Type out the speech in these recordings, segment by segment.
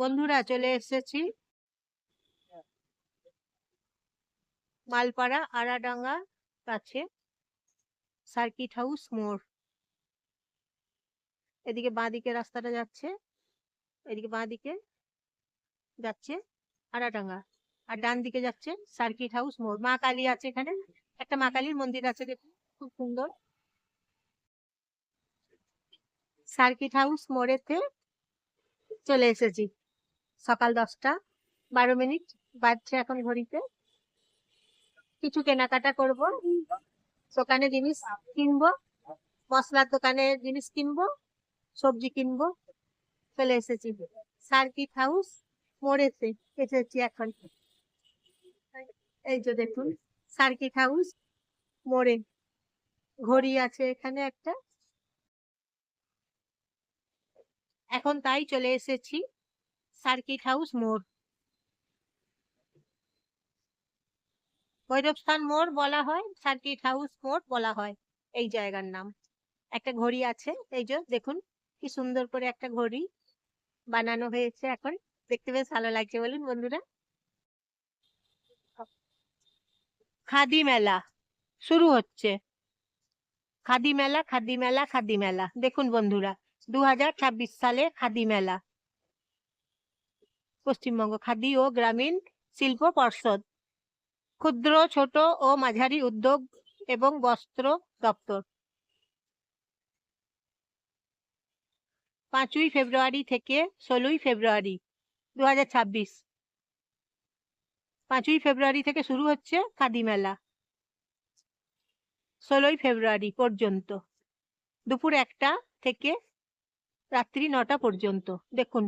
বন্ধুরা চলে এসেছি। মালপাড়া আড়াডাঙ্গা কাছে, সার্কিট হাউস মোড়। এদিকে বাঁদিকে রাস্তাটা যাচ্ছে, এদিকে বাঁদিকে যাচ্ছে আড়াডাঙ্গা আর ডান দিকে যাচ্ছে সার্কিট হাউস মোড়। মা কালী আছে এখানে। একটা মা কালীর মন্দির আছে দেখুন, খুব সুন্দর। সার্কিট হাউস মোড়েতে চলে এসেছি। সকাল দশটা, বারো মিনিট, বাজছে এখন ঘড়িতে। কিছু কেনাকাটা করব। দোকানে জিনিস কিনবো, মশলার দোকানে জিনিস কিনবো, সবজি কিনবো, চলে এসেছি। Circuit house? মোড়েতে এসেছি এখন। এই যে দেখুন সার্কিট হাউস? মোড়ে। ঘড়ি আছে এখানে একটা। এখন তাই চলে এসেছি। সার্কিট হাউস মোড়। ভৈরবস্থান মোড় বলা হয়, সার্কিট হাউস মোড় বলা হয়, এই জায়গার নাম। একটা ঘড়ি আছে, এই যে দেখুন কি সুন্দর করে একটা ঘড়ি বানানো হয়েছে এখন। দেখতে বেশ ভালো লাগছে বলুন বন্ধুরা। খাদি মেলা, শুরু হচ্ছে। খাদি মেলা খাদি মেলা খাদি মেলা, দেখুন বন্ধুরা দু হাজার ছাব্বিশ সালে খাদি মেলা। পশ্চিমবঙ্গ খাদি ও গ্রামীণ শিল্প পর্ষদ। ক্ষুদ্র, ছোট ও মাঝারি উদ্যোগ এবং বস্ত্র দপ্তর। পাঁচই ফেব্রুয়ারি থেকে ষোলোই ফেব্রুয়ারি দু হাজার ছাব্বিশ। পাঁচই ফেব্রুয়ারি থেকে শুরু হচ্ছে খাদি মেলা। ষোলোই ফেব্রুয়ারি পর্যন্ত। দুপুর একটা থেকে রাত্রি নটা পর্যন্ত। দেখুন।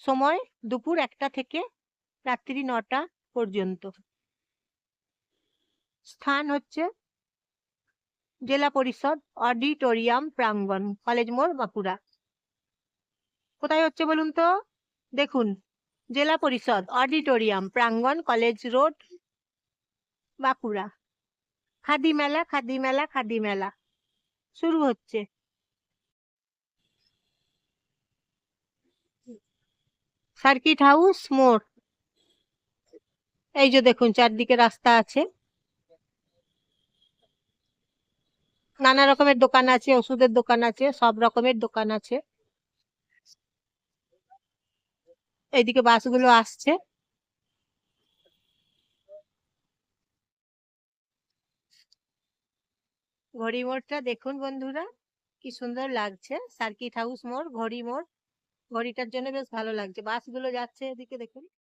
সময় দুপুর একটা থেকে রাত্রি নটা পর্যন্ত। স্থান হচ্ছে জেলা পরিষদ অডিটোরিয়াম প্রাঙ্গণ, কলেজ মোড় বাঁকুড়া। কোথায় হচ্ছে বলুন তো? দেখুন, জেলা পরিষদ অডিটোরিয়াম প্রাঙ্গণ, কলেজ রোড বাঁকুড়া। খাদি মেলা খাদি মেলা খাদি মেলা। শুরু হচ্ছে। সার্কিট হাউস, মোড়। এই যে দেখুন, চারদিকে রাস্তা আছে। নানা রকমের দোকান আছে, ওষুধের দোকান আছে, সব রকমের দোকান আছে। এইদিকে বাসগুলো আসছে। ঘড়ি মোড়টা দেখুন বন্ধুরা, কি সুন্দর লাগছে। সার্কিট হাউস মোড়, ঘড়ি মোড়। ঘড়িটার জন্য বেশ ভালো লাগছে। বাসগুলো যাচ্ছে এদিকে দেখুন।